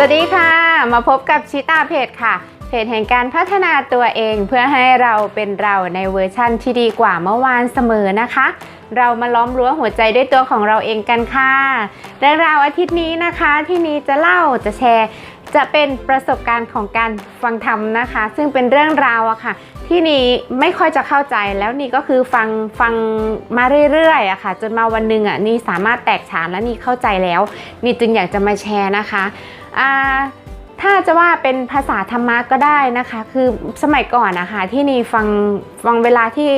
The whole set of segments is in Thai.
สวัสดีค่ะ มาพบกับชิตาเพจค่ะ เพจแห่งการพัฒนาตัวเองเพื่อให้เราเป็นเราในเวอร์ชั่นที่ดีกว่าเมื่อวานเสมอนะคะ เรามาล้อมรั้วหัวใจด้วยตัวของเราเองกันค่ะเรื่องราวอาทิตย์นี้นะคะที่นี้จะเล่าจะแชร์ จะเป็นประสบการณ์ของการฟังธรรมนะคะ ซึ่งเป็นเรื่องราวอะค่ะ ที่นี่ไม่ค่อยจะเข้าใจแล้วนี่ก็คือฟังฟังมาเรื่อยๆอะค่ะ จนมาวันหนึ่งอะนี่สามารถแตกฉานและนี่เข้าใจแล้ว นี่จึงอยากจะมาแชร์นะคะ ถ้าจะว่าเป็นภาษาธรรมะก็ได้นะคะ คือสมัยก่อนนะคะที่นี่ฟังฟังเวลาที่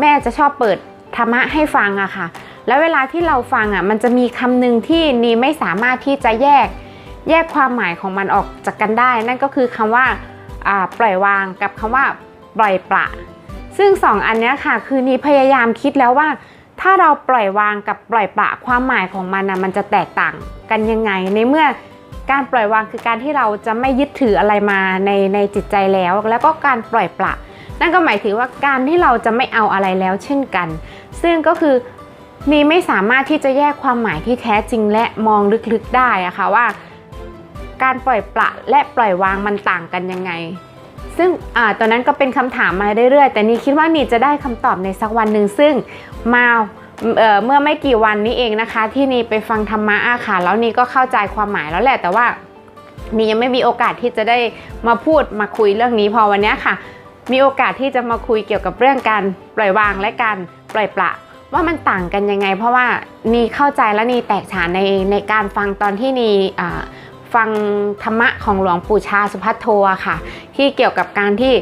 แม่จะชอบเปิดธรรมะให้ฟังอะค่ะ แล้วเวลาที่เราฟังอะมันจะมีคำหนึ่งที่นี่ไม่สามารถที่จะแยกแยกความหมายของมันออกจากกันได้ นั่นก็คือคำว่าปล่อยวางกับคำว่าปล่อยปละซึ่งสองอันนี้ค่ะ คือนี่พยายามคิดแล้วว่า ถ้าเราปล่อยวางกับปล่อยปละความหมายของมันนะมันจะแตกต่างกันยังไงในเมื่อ การปล่อยวางคือการที่เราจะไม่ยึดถืออะไรมาในในจิตใจแล้ว แล้วก็การปล่อยปละ นั่นก็หมายถึงว่าการที่เราจะไม่เอาอะไรแล้วเช่นกัน ซึ่งก็คือนี่ไม่สามารถที่จะแยกความหมายที่แท้จริงและมองลึกๆได้อะค่ะว่า การปล่อยปละและปล่อยวางมันต่างกันยังไง ซึ่งอ่าตอนนั้นก็เป็นคำถามมาเรื่อยๆ แต่นี่คิดว่านี่จะได้คำตอบในสักวันหนึ่งซึ่งมา เเมื่อไม่กี่วันนี้เองนะคะ ที่นีไปฟังธรรมะอาค่ะแล้วนีก็เข้าใจความหมายแล้วแหละแต่ว่านียังไม่มีโอกาสที่จะได้มาพูดมาคุยเรื่องนี้พอวันนี้ค่ะ มีโอกาสที่จะมาคุยเกี่ยวกับเรื่องการปล่อยวางและการปล่อยปละว่ามันต่างกันยังไง เพราะว่านีเข้าใจและนีแตกฉานในในการฟังตอนที่นีฟังธรรมะของหลวงปู่ชาสุพัทโทค่ะ ที่เกี่ยวกับการที่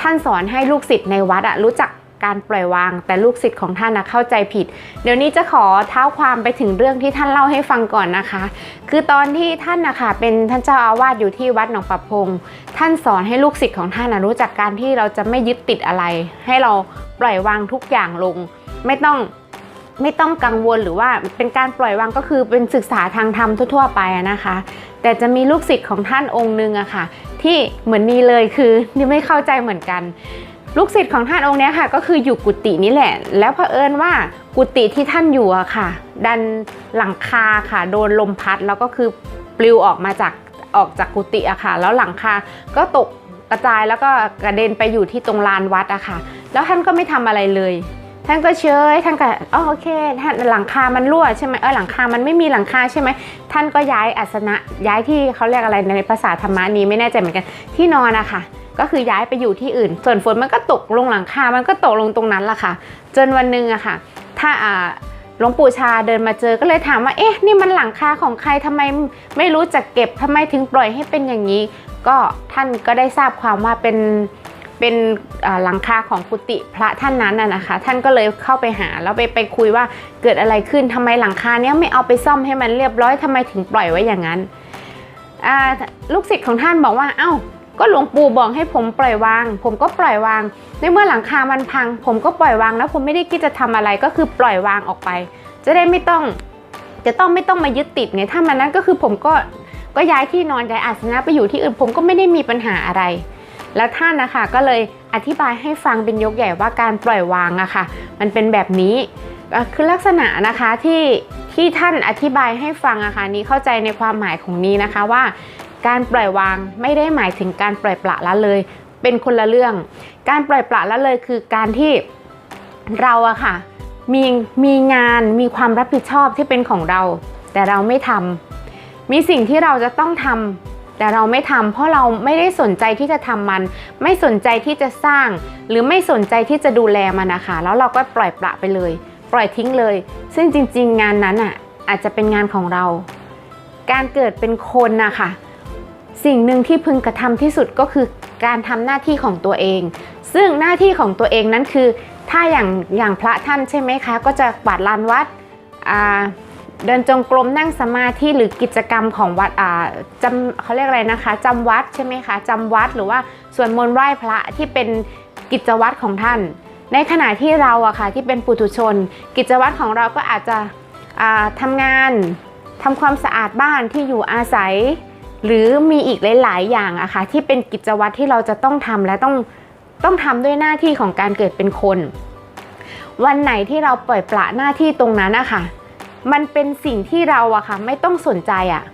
ท่านสอนให้ลูกศิษย์ในวัดอะรู้จัก การปล่อยวาง แต่ลูกศิษย์ของท่านนะเข้าใจผิด เดี๋ยวนี้จะขอเท้าความไปถึงเรื่องที่ท่านเล่าให้ฟังก่อนนะคะ คือตอนที่ท่านนะคะเป็นท่านเจ้าอาวาสอยู่ที่วัดหนองประพง ท่านสอนให้ลูกศิษย์ของท่านนะรู้จักการที่เราจะไม่ยึดติดอะไร ให้เราปล่อยวางทุกอย่างลง ไม่ต้องไม่ต้องกังวลหรือว่าเป็นการปล่อยวางก็คือเป็นศึกษาทางธรรมทั่ว ๆ ไปนะคะ แต่จะมีลูกศิษย์ของท่านองค์หนึ่งอะค่ะ ที่เหมือนนี่เลยคือนี่ไม่เข้าใจเหมือนกัน ลูกศิษย์ของท่านองค์นี้ค่ะ ก็คืออยู่กุฏินี่แหละ แล้วเผอิญว่ากุฏิที่ท่านอยู่อะค่ะ ดันหลังคาค่ะ โดนลมพัดแล้วก็คือปลิวออกมาจากออกจากกุฏิอะค่ะ แล้วหลังคาก็ตกกระจายแล้วก็กระเด็นไปอยู่ที่ตรงลานวัดอะค่ะ แล้วท่านก็ไม่ทำอะไรเลย ท่านก็เชยท่านก็อ๋อโอเคท่านหลังคามันรั่วใช่ไหมเออหลังคามันไม่มีหลังคาใช่ไหมท่านก็ย้ายอาสนะย้ายที่เขาเรียกอะไรในภาษาธรรมะนี้ไม่แน่ใจเหมือนกันที่นอนอะค่ะ ก็คือย้ายไปอยู่ที่อื่น ส่วนฝนมันก็ตกลงหลังคา มันก็ตกลงตรงนั้นละค่ะ จนวันหนึ่งอะค่ะ ถ้าอ่าหลวงปู่ชาเดินมาเจอก็เลยถามว่า เอ๊ะ นี่มันหลังคาของใครทำไมไม่รู้จักเก็บทำไมถึงปล่อยให้เป็นอย่างนี้ ก็ท่านก็ได้ทราบความว่าเป็นเป็นอ่าหลังคาของกุฏิพระท่านนั้นน่ะนะคะ ท่านก็เลยเข้าไปหาแล้วไปไปคุยว่าเกิดอะไรขึ้นทำไมหลังคาเนี้ยไม่เอาไปซ่อมให้มันเรียบร้อยทำไมถึงปล่อยไว้อย่างนั้นอ่าลูกศิษย์ของท่านบอกว่าเอ้า ก็หลวงปู่บอกให้ผมปล่อยวาง ผมก็ปล่อยวาง ในเมื่อหลังคามันพัง ผมก็ปล่อยวางแล้วผมไม่ได้คิดจะทำอะไรก็คือปล่อยวางออกไป จะได้ไม่ต้อง จะต้องไม่ต้องมายึดติดไงถ้ามันนั้นก็คือผมก็ก็ย้ายที่นอนย้ายอาสนะไปอยู่ที่อื่นผมก็ไม่ได้มีปัญหาอะไร แล้วท่านนะคะก็เลยอธิบายให้ฟังเป็นยกใหญ่ว่าการปล่อยวางอะค่ะ มันเป็นแบบนี้คือลักษณะนะคะที่ที่ท่านอธิบายให้ฟังอะค่ะนี้เข้าใจในความหมายของนี้นะคะว่า การปล่อยวางไม่ได้หมายถึงการปล่อยปละละเลย เป็นคนละเรื่อง การปล่อยปละละเลยคือการที่เราอะค่ะมีมีงานมีความรับผิดชอบที่เป็นของเรา แต่เราไม่ทำมีสิ่งที่เราจะต้องทำแต่เราไม่ทำเพราะเราไม่ได้สนใจที่จะทำมัน ไม่สนใจที่จะสร้าง หรือไม่สนใจที่จะดูแลมันนะคะ แล้วเราก็ปล่อยปละไปเลย ปล่อยทิ้งเลย ซึ่งจริง ๆ งานนั้นอะอาจจะเป็นงานของเรา การเกิดเป็นคนนะคะ สิ่งหนึ่งที่พึงกระทำที่สุดก็คือการทำหน้าที่ของตัวเอง ซึ่งหน้าที่ของตัวเองนั้นคือ ถ้าอย่างอย่างพระท่านใช่ไหมคะ ก็จะกวาดลานวัดเดินจงกรมนั่งสมาธิหรือกิจกรรมของวัดจำเขาเรียกอะไรนะคะจำวัดใช่ไหมคะจำวัดหรือว่าสวดมนต์ไหว้พระที่เป็นกิจวัตรของท่าน ในขณะที่เราอะค่ะที่เป็นปุถุชน กิจวัตรของเราก็อาจจะอ่าทำงานทำความสะอาดบ้านที่อยู่อาศัย หรือมีอีกหลาย ๆ อย่างอะค่ะที่เป็นกิจวัตรที่เราจะต้องทำและต้องต้องทำด้วยหน้าที่ของการเกิดเป็นคน วันไหนที่เราปล่อยปละหน้าที่ตรงนั้นอะคะมันเป็นสิ่งที่เราอะค่ะไม่ต้องสนใจอะ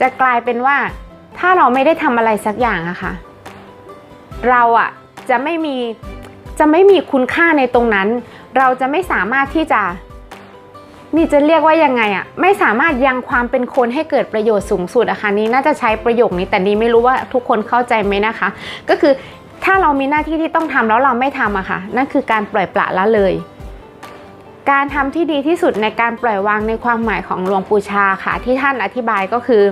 จะกลายเป็นว่าถ้าเราไม่ได้ทำอะไรสักอย่างอะค่ะเราอะจะไม่มีจะไม่มีคุณค่าในตรงนั้น เราจะไม่สามารถที่จะ นี่จะเรียกว่ายังไงอะไม่สามารถยังความเป็นคนให้เกิดประโยชน์สูงสุดอะค่ะนี่น่าจะใช้ประโยคนี้แต่นี่ไม่รู้ว่าทุกคนเข้าใจไหมนะคะ ก็คือถ้าเรามีหน้าที่ที่ต้องทำแล้วเราไม่ทำอะค่ะ นั่นคือการปล่อยปละละเลย การทำที่ดีที่สุดในการปล่อยวางในความหมายของหลวงปู่ชาค่ะ ที่ท่านอธิบายก็คือ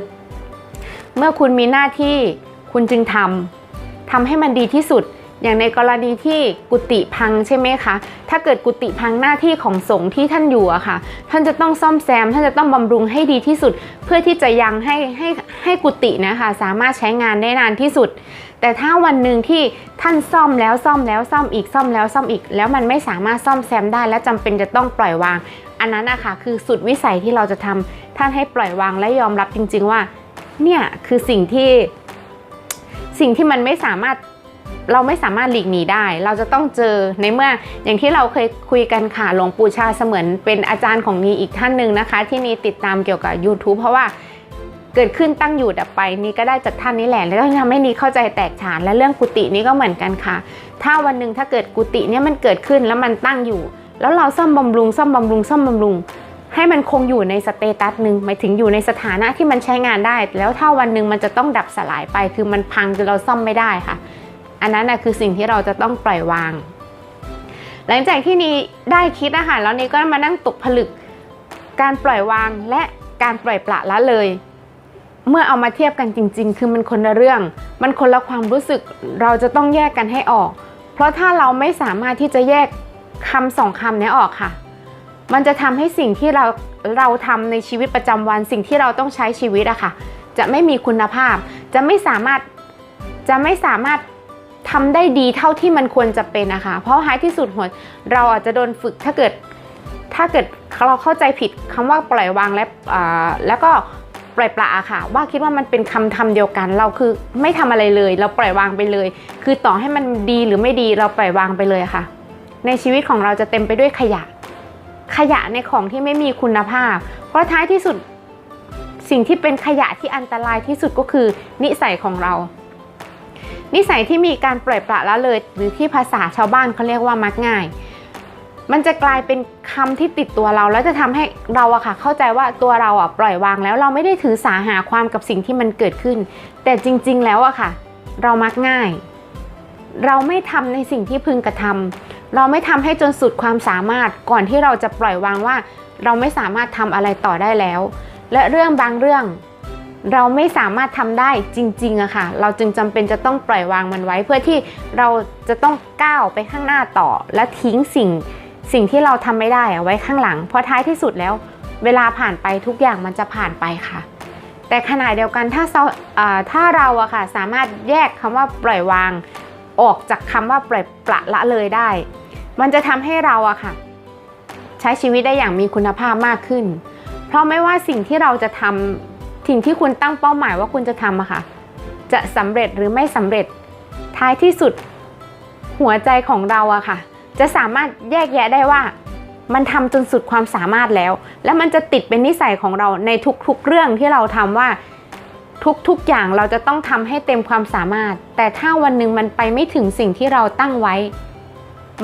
เมื่อคุณมีหน้าที่คุณจึงทำทำให้มันดีที่สุด อย่างในกรณีที่กุฏิพังใช่ไหมคะ ถ้าเกิดกุฏิพังหน้าที่ของสงฆ์ที่ท่านอยู่อะค่ะ ท่านจะต้องซ่อมแซม ท่านจะต้องบำรุงให้ดีที่สุด เพื่อที่จะยังให้ให้ให้กุฏินะคะสามารถใช้งานได้นานที่สุด แต่ถ้าวันหนึ่งที่ท่านซ่อมแล้วซ่อมแล้วซ่อมอีกซ่อมแล้วซ่อมอีก แล้วมันไม่สามารถซ่อมแซมได้ และจำเป็นจะต้องปล่อยวาง อันนั้นนะคะคือสุดวิสัยที่เราจะทำท่านให้ปล่อยวางและยอมรับจริง ๆ ว่า เนี่ยคือสิ่งที่สิ่งที่มันไม่สามารถ เราไม่สามารถหลีกหนีได้ เราจะต้องเจอในเมื่ออย่างที่เราเคยคุยกันค่ะหลวงปู่ชาเสมือนเป็นอาจารย์ของนีอีกท่านหนึ่งนะคะ ที่นีติดตามเกี่ยวกับ YouTube เพราะว่าเกิดขึ้นตั้งอยู่ดับไปนี่ก็ได้จากท่านนี้แหละ แล้วทำให้นีเข้าใจแตกฉานและเรื่องกุฏินี้ก็เหมือนกันค่ะ ถ้าวันหนึ่งถ้าเกิดกุฏิเนี่ยมันเกิดขึ้นแล้วมันตั้งอยู่ แล้วเราซ่อมบำรุงซ่อมบำรุงซ่อมบำรุงให้มันคงอยู่ในสเตตัสหนึ่งหมายถึงอยู่ในสถานะที่มันใช้งานได้ แล้วถ้าวันหนึ่งมันจะต้องดับสลายไป คือมันพังจนเราซ่อมไม่ได้ค่ะ อันนั้นนะคือสิ่งที่เราจะต้องปล่อยวาง หลังจากที่นี้ได้คิดนะคะแล้วนี้ก็มานั่งตกผลึก การปล่อยวางและการปล่อยปละละเลย เมื่อเอามาเทียบกันจริง ๆ คือมันคนละเรื่อง มันคนละความรู้สึกเราจะต้องแยกกันให้ออก เพราะถ้าเราไม่สามารถที่จะแยกคำสองคำนี้ออกค่ะ มันจะทำให้สิ่งที่เราเราทำในชีวิตประจำวันสิ่งที่เราต้องใช้ชีวิตอะค่ะ จะไม่มีคุณภาพ จะไม่สามารถจะไม่สามารถ ทำได้ดีเท่าที่มันควรจะเป็นนะคะ เพราะท้ายที่สุดหัวเราอาจจะโดนฝึกถ้าเกิดถ้าเกิดเราเข้าใจผิดคำว่าปล่อยวางและอ่าแล้วก็ปล่อยปละค่ะ ว่าคิดว่ามันเป็นคำทำเดียวกัน เราคือไม่ทำอะไรเลย เราปล่อยวางไปเลย คือต่อให้มันดีหรือไม่ดีเราปล่อยวางไปเลยค่ะ ในชีวิตของเราจะเต็มไปด้วยขยะ ขยะในของที่ไม่มีคุณภาพ เพราะท้ายที่สุดสิ่งที่เป็นขยะที่อันตรายที่สุดก็คือนิสัยของเรา นิสัยที่มีการปล่อยปละละเลย หรือที่ภาษาชาวบ้านเขาเรียกว่ามักง่าย มันจะกลายเป็นคำที่ติดตัวเรา แล้วจะทำให้เราอะค่ะ เข้าใจว่าตัวเราอะปล่อยวางแล้วเราไม่ได้ถือสาหาความกับสิ่งที่มันเกิดขึ้น แต่จริง ๆ แล้วอะค่ะ เรามักง่าย เราไม่ทำในสิ่งที่พึงกระทำเราไม่ทำให้จนสุดความสามารถก่อนที่เราจะปล่อยวางว่า เราไม่สามารถทำอะไรต่อได้แล้ว และเรื่องบางเรื่อง เราไม่สามารถทำได้จริงๆอะค่ะ เราจึงจำเป็นจะต้องปล่อยวางมันไว้ เพื่อที่เราจะต้องก้าวไปข้างหน้าต่อ และทิ้งสิ่งสิ่งที่เราทำไม่ได้อะไว้ข้างหลัง เพราะท้ายที่สุดแล้ว เวลาผ่านไปทุกอย่างมันจะผ่านไปค่ะ แต่ขณะเดียวกันถ้าเราถ้าเราอะค่ะสามารถแยกคำว่าปล่อยวางออกจากคำว่าปล่อยปละละเลยได้ มันจะทำให้เราอะค่ะ ใช้ชีวิตได้อย่างมีคุณภาพมากขึ้น เพราะไม่ว่าสิ่งที่เราจะทำ สิ่งที่คุณตั้งเป้าหมายว่าคุณจะทำอะค่ะ จะสำเร็จหรือไม่สำเร็จ ท้ายที่สุดหัวใจของเราอะค่ะ จะสามารถแยกแยะได้ว่า มันทำจนสุดความสามารถแล้ว แล้วมันจะติดเป็นนิสัยของเราในทุกๆเรื่องที่เราทำว่าทุกๆอย่างเราจะต้องทำให้เต็มความสามารถ แต่ถ้าวันหนึ่งมันไปไม่ถึงสิ่งที่เราตั้งไว้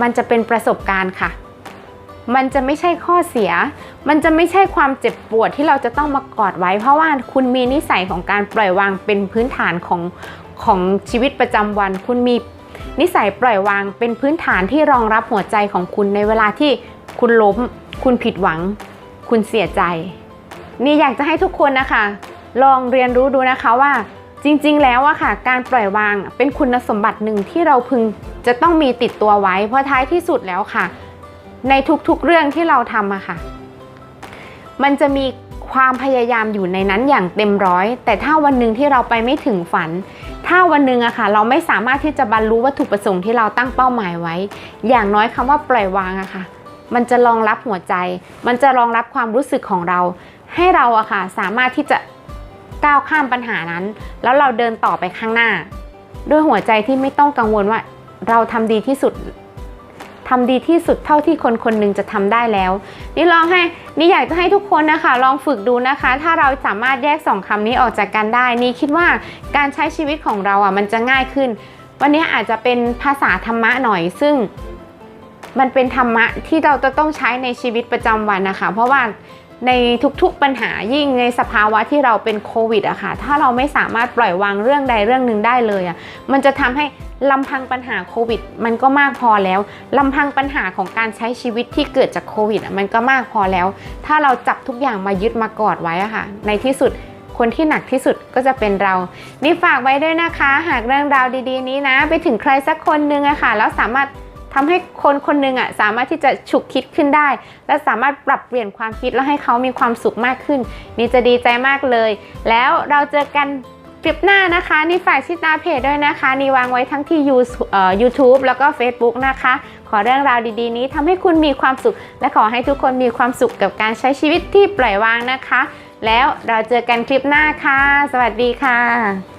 มันจะเป็นประสบการณ์ค่ะ มันจะไม่ใช่ข้อเสีย มันจะไม่ใช่ความเจ็บปวดที่เราจะต้องมากอดไว้ เพราะว่าคุณมีนิสัยของการปล่อยวางเป็นพื้นฐานของของชีวิตประจำวัน คุณมีนิสัยปล่อยวางเป็นพื้นฐานที่รองรับหัวใจของคุณในเวลาที่คุณล้ม คุณผิดหวัง คุณเสียใจ นี่อยากจะให้ทุกคนนะคะ ลองเรียนรู้ดูนะคะว่าจริงๆ แล้วอะค่ะ การปล่อยวางเป็นคุณสมบัติหนึ่งที่เราพึงจะต้องมีติดตัวไว้ เพราะท้ายที่สุดแล้วค่ะ ในทุกๆเรื่องที่เราทำอะค่ะ มันจะมีความพยายามอยู่ในนั้นอย่างเต็มร้อย แต่ถ้าวันหนึ่งที่เราไปไม่ถึงฝัน ถ้าวันหนึ่งอะค่ะ เราไม่สามารถที่จะบรรลุวัตถุประสงค์ที่เราตั้งเป้าหมายไว้ อย่างน้อยคำว่าปล่อยวางอะค่ะ มันจะรองรับหัวใจ มันจะรองรับความรู้สึกของเรา ให้เราอะค่ะ สามารถที่จะก้าวข้ามปัญหานั้น แล้วเราเดินต่อไปข้างหน้า ด้วยหัวใจที่ไม่ต้องกังวลว่า เราทำดีที่สุด ทำดีที่สุดเท่าที่คนคนหนึ่งจะทำได้แล้ว นี่ลองให้นี่อยากจะให้ทุกคนนะคะ ลองฝึกดูนะคะ ถ้าเราสามารถแยกสองคำนี้ออกจากกันได้ นี่คิดว่าการใช้ชีวิตของเราอะมันจะง่ายขึ้น วันนี้อาจจะเป็นภาษาธรรมะหน่อยซึ่ง มันเป็นธรรมะที่เราจะต้องใช้ในชีวิตประจำวันนะคะ เพราะว่า ในทุกๆปัญหายิ่งในสภาวะที่เราเป็นโควิดอะค่ะถ้าเราไม่สามารถปล่อยวางเรื่องใดเรื่องหนึ่งได้เลยอะมันจะทำให้ลำพังปัญหาโควิด มันก็มากพอแล้วลำพังปัญหาของการใช้ชีวิตที่เกิดจากโควิดอะมันก็มากพอแล้ว ถ้าเราจับทุกอย่างมายึดมากอดไว้อะค่ะ ในที่สุดคนที่หนักที่สุดก็จะเป็นเรา นี่ฝากไว้ด้วยนะคะ หากเรื่องราวดี ๆ นี้นะ ไปถึงใครสักคนนึงอะค่ะแล้วสามารถ ทำให้คนคนหนึ่งอะสามารถที่จะฉุกคิดขึ้นได้ และสามารถปรับเปลี่ยนความคิดแล้วให้เขามีความสุขมากขึ้น นี่จะดีใจมากเลย แล้วเราเจอกันคลิปหน้านะคะนี่ฝากชิตาเพจด้วยนะคะ นี่วางไว้ทั้งที่ยูเอ่อ YouTube แล้วก็ Facebook นะคะ ขอเรื่องราวดีๆ นี้ทำให้คุณมีความสุข และขอให้ทุกคนมีความสุขกับการใช้ชีวิตที่ปล่อยวางนะคะ แล้วเราเจอกันคลิปหน้าค่ะ สวัสดีค่ะ